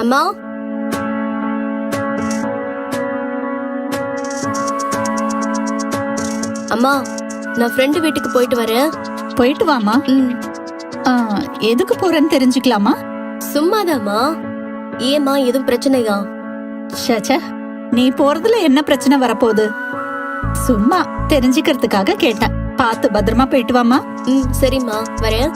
அம்மா? அம்மா நான் ஃப்ரெண்டு வீட்டுக்கு போயிட்டு வரேன். போயிட்டு வாமா எதுக்கு போறேன்னு தெரிஞ்சுக்கலாமா? சும்மாதாம்மா. ஏம்மா எதுவும் பிரச்சனையா? ச்சே நீ போறதுல என்ன பிரச்சனை வரப்போகுது? சும்மா தெரிஞ்சுக்கிறதுக்காக கேட்டேன். பார்த்து பத்திரமா போயிட்டு வாமா ம் சரிம்மா. வரேன்.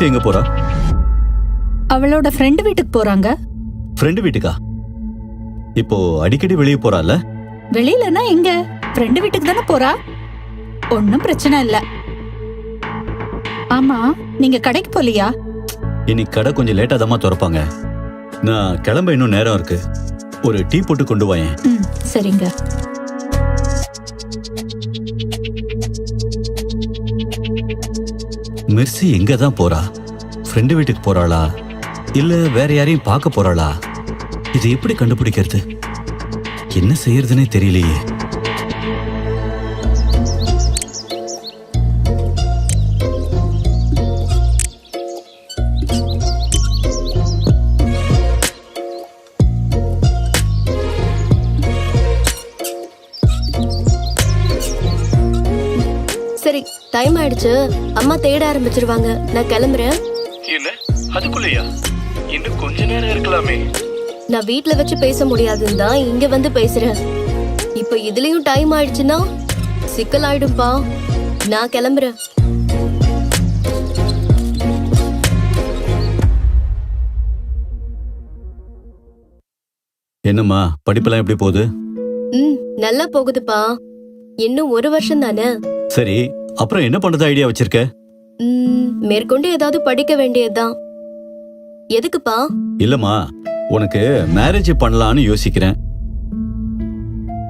மெர்சி எங்க போறா? அவளோட ஃப்ரெண்டு வீட்டுக்கு போறாங்க. ஃப்ரெண்டு வீட்டுக்கா? இப்போ அடிக்கடி வெளியே போறால வெளியிலனா எங்க? ஃப்ரெண்டு வீட்டுக்கு தானே போறா? ஒன்னும் பிரச்சனை இல்ல. ஆமா நீங்க கடைக்கு போலியா? இன்னைக்கு கடை கொஞ்சம் லேட்டா தாம்மா திறப்பாங்க. நான் கிளம்ப இன்னும் நேரம் இருக்கு. ஒரு டீ போட்டு கொண்டு வாயேன். ம் சரிங்க. மெர்சி எங்க தான் போறா? ஃப்ரெண்டு வீட்டுக்கு போறாளா? இல்ல வேற யாரையும் பார்க்க போறாளா? இது எப்படி கண்டுபிடிக்கிறது? என்ன செய்யறதுனே தெரியலையே. டைம் ஆயிடுச்சு. அம்மா தேட ஆரம்பிச்சிருவாங்க. நான் கிளம்புறேன். என்ன? அதுக்குள்ளயா? இன்னும் கொஞ்ச நேரம் இருக்கலாமே. நான் வீட்ல வச்சு பேச முடியாதுன்னு தான் இங்க வந்து பேசுறேன். இப்போ இதுலயும் டைம் ஆயிடுச்சுன்னா சிக்கல் ஆயிடும்பா நான் கிளம்புறேன். என்னம்மா படிப்பெல்லாம் எப்படி போகுது? ம் நல்லா போகுதுப்பா. இன்னும் ஒரு வருஷம் தானே. சரி அப்புறம் என்ன பண்றது ஐடியா வச்சிருக்க? ம், மேற்கொண்டு ஏதாவது படிக்க வேண்டியதுதான். எதுக்குப்பா? இல்லம்மா உனக்கு மேரேஜ் பண்ணலான்னு யோசிக்கிறேன்.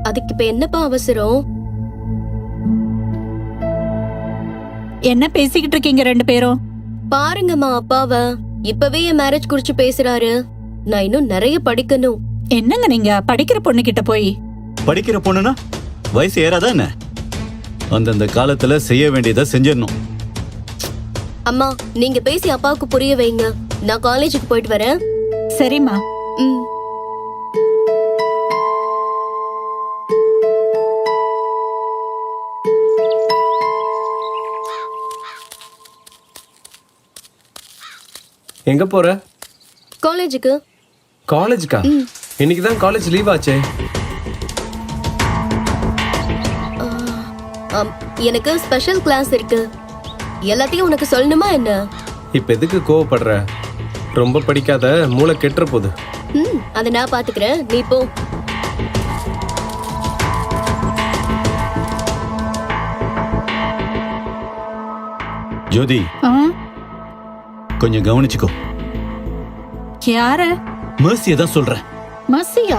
அதுக்கு இப்ப என்னப்பா அவசரம்? என்ன பேசிக்கிட்டு இருக்கீங்க ரெண்டு பேரும்? பாருங்கம்மா அப்பாவ இப்பவே என் மேரேஜ் குறிச்சு பேசுறாரு. நான் இன்னும் நிறைய படிக்கணும். என்னங்க நீங்க படிக்கிற பொண்ணு கிட்ட போய்? படிக்கிற பொண்ணுனா? வயசு ஏறாதா என்ன? அந்தந்த காலத்துல செய்ய வேண்டியதை செஞ்சிடணும். அம்மா நீங்க பேசி அப்பாவுக்கு புரிய வைங்க. நான் காலேஜுக்கு போயிட்டு வரேன். சரிம்மா. ம். எங்க போற? காலேஜுக்கு. காலேஜுக்கா? இன்னைக்கு தான் காலேஜ் லீவ் ஆச்சே எனக்கு ஸ்பெஷல் கிளாஸ் இருக்கு. எல்லாத்தையும் உனக்கு சொல்லணுமா என்ன? இப்ப எதுக்கு கோவப்படுற? ரொம்ப படிக்காத மூளை கெட்டுற போகுது ம் அதை நான் பாத்துக்கிறேன். நீ போ. ஜோதி. கொஞ்சம் கவனிச்சுக்கோ. யார? மேர்சியை தான் சொல்றேன். மசியா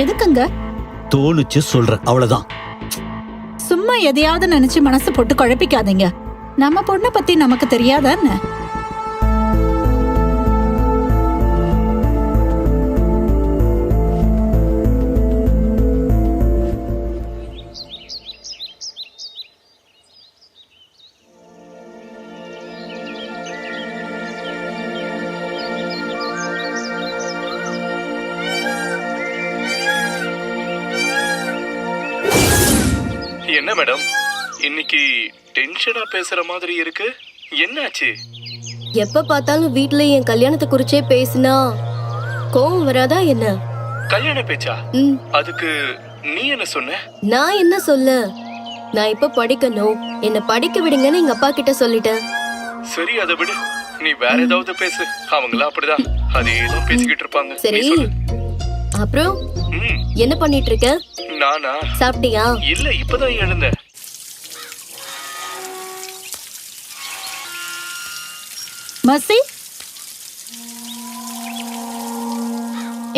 எதுக்குங்க? தோணுச்சு சொல்றேன் அவ்வளவுதான். சும்மா எதையாவது நினைச்சு மனசு போட்டு குழப்பிக்காதீங்க. நம்ம பொண்ணை பத்தி நமக்கு தெரியாதான்னு என்ன மேடம் இன்னைக்கு டென்ஷனா பேசுற மாதிரி இருக்கு. என்னாச்சு? எப்ப பார்த்தாலும் வீட்ல என் கல்யாணத்தை குறிச்சே பேசினா கோவம் வராதா என்ன? கல்யாண பேச்சா? ம். அதுக்கு நீ என்ன சொன்ன? நான் என்ன சொல்ல? நான் இப்ப படிக்கணும். என்ன படிக்க விடுங்கன்னு எங்க அப்பா கிட்ட சொல்லிட்டேன். சரி அதை விடு. நீ வேற ஏதாவது பேசு. அவங்களாம் அப்படிதான். அதேதான் பேசிக்கிட்டு இருப்பாங்க. நீ சரி. சொல்லு. அப்புறம்? என்ன பண்ணிட்டு இருக்க நானா? சாப்பிட்டியா? இல்ல இப்பதான் எழுந்தேன். மசி?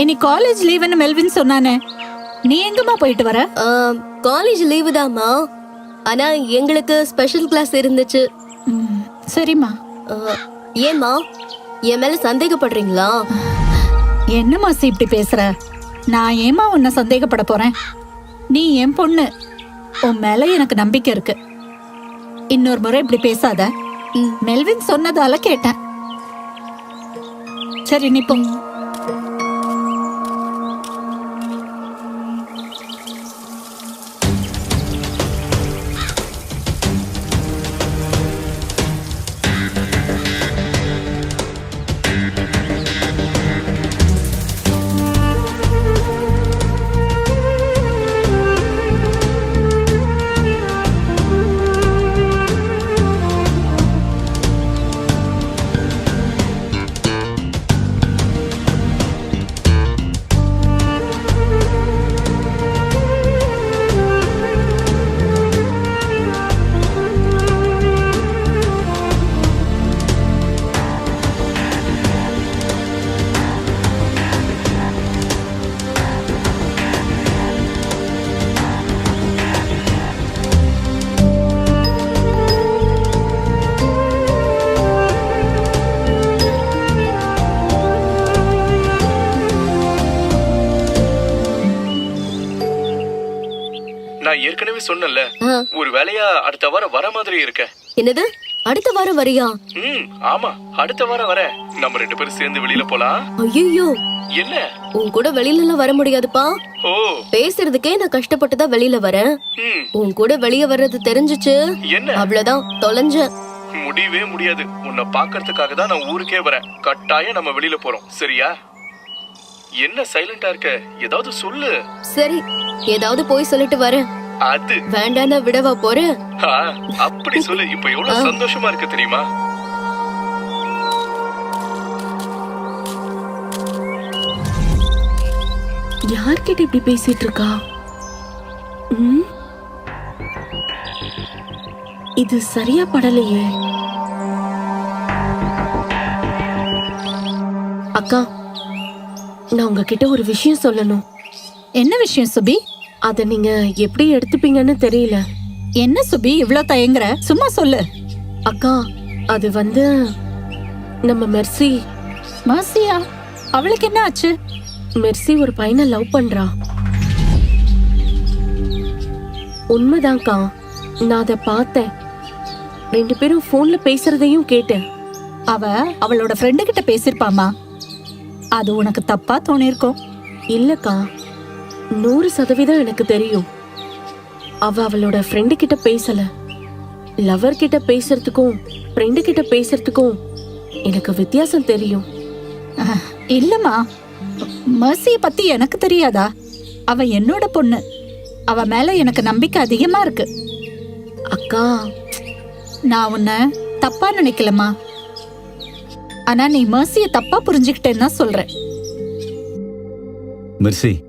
இனி காலேஜ் லீவுன்னு மெல்வின் சொன்னானே? நீ எங்கம்மா போயிட்டு வர? காலேஜ் லீவு தாம்மா. ஆனா எங்களுக்கு ஸ்பெஷல் கிளாஸ் இருந்துச்சு. சரிம்மா. ஏம்மா? என் மேல சந்தேகப்படுறீங்களா? என்ன மாசி இப்படி பேசுற? நான் ஏமா உன்னை சந்தேகப்பட போறேன்? நீ என் பொண்ணு. உன் மேல எனக்கு நம்பிக்கை இருக்கு. இன்னொரு முறை இப்படி பேசாத. மெல்வின் சொன்னதால கேட்டேன். சரி நீ ஆ, ஒரு வேலையா அடுத்த வாரம் வர மாதிரி இருக்க. என்னது? அடுத்த வாரம் வரியா? ம் ஆமா அடுத்த வாரம் வர. நம்ம ரெண்டு பேரும் சேர்ந்து வெளியில போலாம். ஐயோ என்ன? உன் கூட வெளியில எல்லாம் வர முடியாதுப்பா. ஓ. பேசுறதுக்கே நான் கஷ்டப்பட்டு தான் வெளியில வரேன். உன் கூட வெளிய வர்றது தெரிஞ்சுச்சு. என்ன? அவ்வளவுதான் தொலைஞ்சேன். முடியவே முடியாது. உன்னை பாக்குறதுக்காக தான் நான் ஊருக்கே வரேன். கட்டாயம் நம்ம வெளியில போறோம். சரியா? என்ன சைலண்டா இருக்க? ஏதாவது சொல்லு. சரி ஏதாவது போய் சொல்லிட்டு வரேன். அது. வேண்டானா விடவா போறேன் ஆ, அப்படி சொல்லு. இப்ப எவ்வளவு சந்தோஷமா இருக்கு தெரியுமா? யார்கிட்ட இப்படி பேசிட்டு இருக்கா? ம்? இது சரியா படலையே. அக்கா நான் உங்ககிட்ட ஒரு விஷயம் சொல்லணும். என்ன விஷயம் சுபி? அத நீங்க எப்படி எடுத்துப்பீங்கன்னு தெரியல. என்ன சுபி இவ்ளோ தயங்குற? சும்மா சொல்லு. அக்கா அது வந்து நம்ம மெர்சி. மாசியா அவளுக்கு என்ன ஆச்சு? மெர்சி ஒரு பையனை லவ் பண்றா. உண்மைதான்க்கா நான் அதை பார்த்தேன். ரெண்டு பேரும் ஃபோன்ல பேசுறதையும் கேட்டேன். அவ அவளோட ஃப்ரெண்டு கிட்ட பேசிருப்பாமா அது உனக்கு தப்பா தோணிருக்கும் இல்லக்கா நூறு சதவீதம் எனக்கு தெரியும். அவ அவளோட ஃப்ரெண்டு கிட்ட பேசல. லவர் கிட்ட பேசுறதுக்கும் ஃப்ரெண்டு கிட்ட பேசுறதுக்கும் எனக்கு வித்தியாசம் தெரியும். அஹ், இல்லம்மா. மர்சிய பத்தி எனக்கு தெரியாதா? அவ என்னோட பொண்ணு. அவ மேல எனக்கு நம்பிக்கை அதிகமா இருக்கு. அக்கா. நான் உன்னை தப்பா நினைக்கலம்மா. ஆனா நீ மர்சிய தப்பா புரிஞ்சுக்கிட்டேன்னு தான் சொல்றேன். மெர்சி?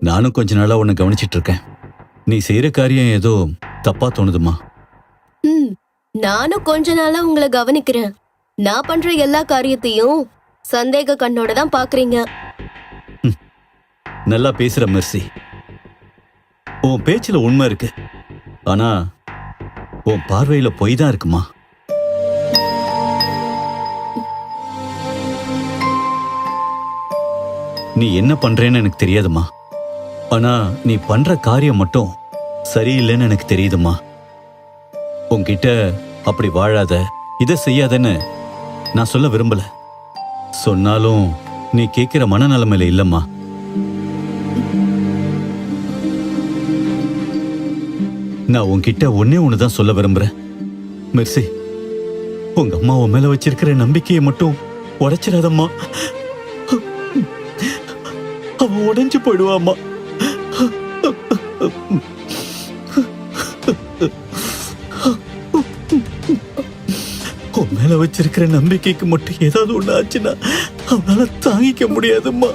நானும் கொஞ்ச நாளா உன்னை கவனிச்சிட்டு இருக்கேன் நீ செய்யற காரியம் ஏதோ தப்பா தோணுதுமா? ம். நானும் கொஞ்ச நாளா உங்களை கவனிக்கிறேன். நான் பண்ற எல்லா காரியத்தையும் சந்தேக கண்ணோட தான் பாக்குறீங்க. நல்லா பேசுற மெர்சி. உன் பேச்சுல உண்மை இருக்கு. ஆனா உன் பார்வையில பொய் தான் இருக்குமா? நீ என்ன பண்றேன்னு எனக்கு தெரியாதுமா ஆனா நீ பண்ற காரியம் மட்டும் சரியில்லைன்னு எனக்கு தெரியுதுமா உன்கிட்ட அப்படி வாழாத இதை செய்யாதன்னு நான் சொல்ல விரும்பல. சொன்னாலும் நீ கேட்கிற மனநலமையில இல்லம்மா. நான் உன்கிட்ட ஒன்னே ஒண்ணுதான் சொல்ல விரும்புறேன். மெர்சி உங்க அம்மா உன் மேல வச்சிருக்கிற நம்பிக்கையை மட்டும் உடைச்சிடாதம்மா. உடைஞ்சு போயிடுவாமா உன் மேல வச்சிருக்கிற நம்பிக்கைக்கு மட்டும் ஏதாவது ஒண்ணு ஆச்சுன்னா அவனால தாங்கிக்க முடியாதும்மா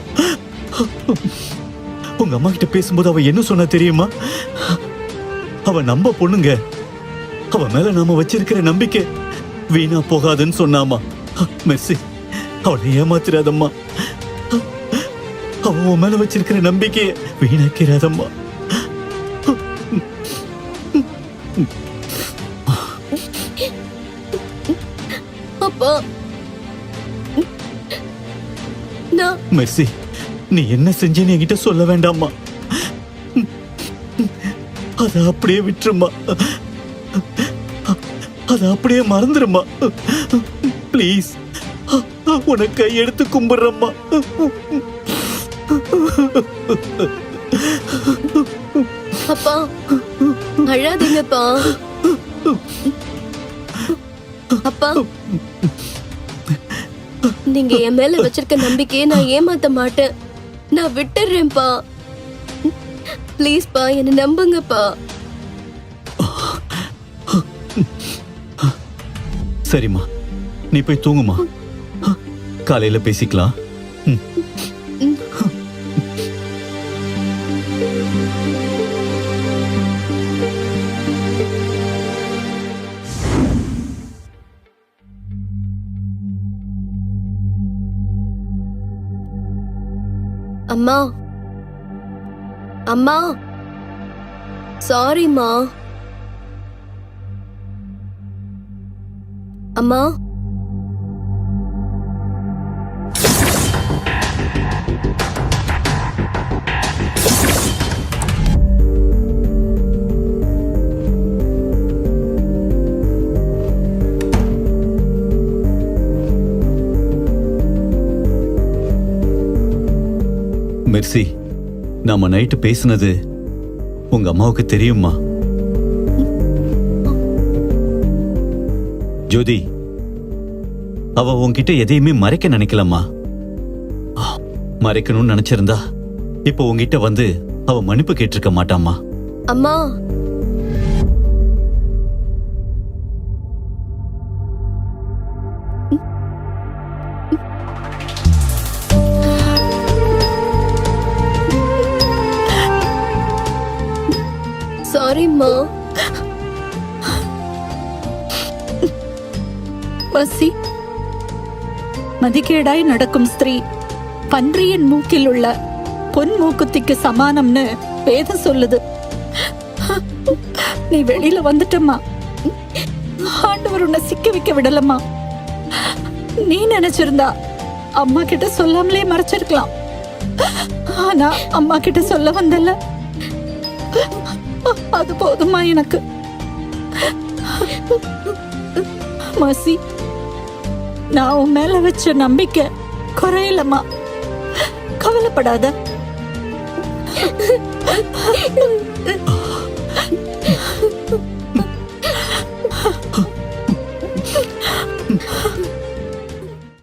உங்க அம்மா கிட்ட பேசும்போது அவ என்ன சொன்னா தெரியுமா அவ நம்ப பொண்ணுங்க அவ மேல நாம வச்சிருக்கிற நம்பிக்கை வீணா போகாதுன்னு சொன்னாமா மெர்சி அவளை ஏமாத்திராதம்மா அவ உன் மேல வச்சிருக்கிற நம்பிக்கையை வீணாக்கிறாதம்மா அப்பா. மெர்சி நீ என்ன செஞ்சேன்னு என்கிட்ட சொல்ல வேண்டாம்மா. அத அப்படியே விட்டுருமா அத அப்படியே மறந்துருமா ப்ளீஸ் உனக்கு கையெடுத்து கும்பிடுறம்மா. அப்பா அழாதீங்கப்பா. அப்பா நீங்க என் மேல வச்சிருக்க நம்பிக்கையை நான் ஏமாத்த மாட்டேன். நான் விட்டுறேன்ப்பா. ப்ளீஸ்ப்பா என்ன நம்புங்கப்பா. சரிம்மா. நீ போய் தூங்குமா காலையில பேசிக்கலாம். அம்மா. அம்மா. சாரிம்மா அம்மா. நாம நைட்டு பேசுனது உங்க அம்மாவுக்கு தெரியுமா? ஜோதி அவ உன்கிட்ட எதையுமே மறைக்க நினைக்கலம்மா. மறைக்கணும்னு நினைச்சிருந்தா இப்போ உங்ககிட்ட வந்து அவ மன்னிப்பு கேட்டிருக்க மாட்டாமா அம்மா பசி மதிகேடாய் நடக்கும் ஸ்திரீ பன்றியின் மூக்கில் உள்ள பொன் மூக்குத்திக்கு சமானம்னு வேதம் சொல்லுது. நீ வெளியில வந்துட்டம்மா. ஆண்டவர் உன்னை சிக்க வைக்க விடலம்மா. நீ நினைச்சிருந்தா அம்மா கிட்ட சொல்லாமலே மறைச்சிருக்கலாம். ஆனா அம்மா கிட்ட சொல்ல வந்தல அது போதுமா எனக்கு. மசி நான் உன் மேல வச்ச நம்பிக்கை குறையலம்மா. கவலைப்படாத.